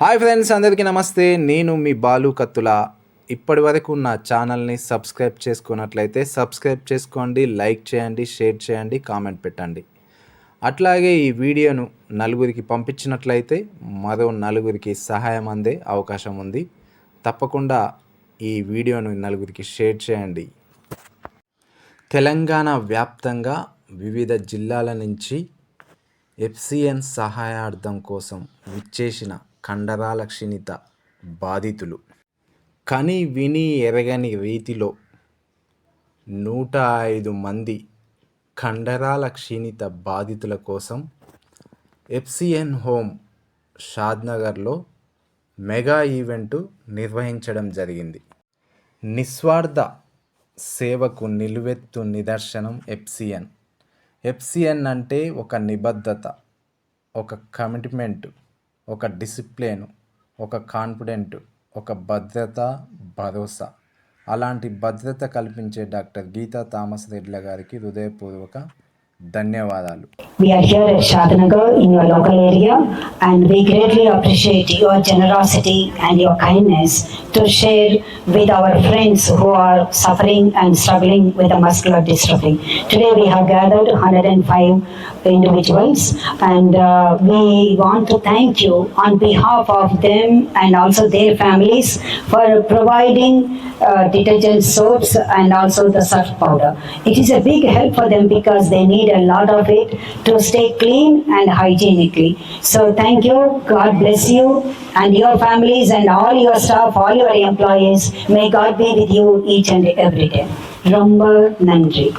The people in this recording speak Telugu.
హాయ్ ఫ్రెండ్స్ అందరికీ నమస్తే. నేను మీ బాలు కత్తుల. ఇప్పటి వరకు నా ఛానల్ని సబ్స్క్రైబ్ చేసుకున్నట్లయితే సబ్స్క్రైబ్ చేసుకోండి లైక్ చేయండి షేర్ చేయండి కామెంట్ పెట్టండి. అట్లాగే ఈ వీడియోను నలుగురికి పంపించినట్లయితే మరో నలుగురికి సహాయం అందే అవకాశం ఉంది. తప్పకుండా ఈ వీడియోను నలుగురికి షేర్ చేయండి. తెలంగాణ వ్యాప్తంగా వివిధ జిల్లాల నుంచి ఎఫ్సిఎన్ సహాయార్థం కోసం విచ్చేసిన కండరాల క్షీణిత బాధితులు. కని విని ఎరగని రీతిలో నూట ఐదు మంది కండరాల క్షీణిత బాధితుల కోసం ఎఫ్సిఎన్ హోమ్ షాద్నగర్లో మెగా ఈవెంటు నిర్వహించడం జరిగింది. నిస్వార్థ సేవకు నిలువెత్తు నిదర్శనం ఎఫ్సిఎన్. ఎఫ్సిఎన్ అంటే ఒక నిబద్ధత ఒక కమిట్మెంట్. ఒక డిసిప్లిన్ ఒక కాన్ఫిడెంట్ ఒక భద్రత భరోసా. అలాంటి భద్రత కల్పించే డాక్టర్ గీతా థామస్ రెడ్ల గారికి హృదయపూర్వక ధన్యవాదాలు We are here at Shadnagar in your local area and we greatly appreciate your generosity and your kindness to share with our friends who are suffering and struggling with the muscular dystrophy. Today we have gathered 105 individuals and uh, we want to thank you on behalf of them and also their families for providing uh, detergent soaps and also the surf powder. It is a big help for them because they need a lot of it to stay clean and hygienically. So thank you, God bless you and your families and all your staff, all your employees. May God be with you each and every day. ரொம்ப நன்றி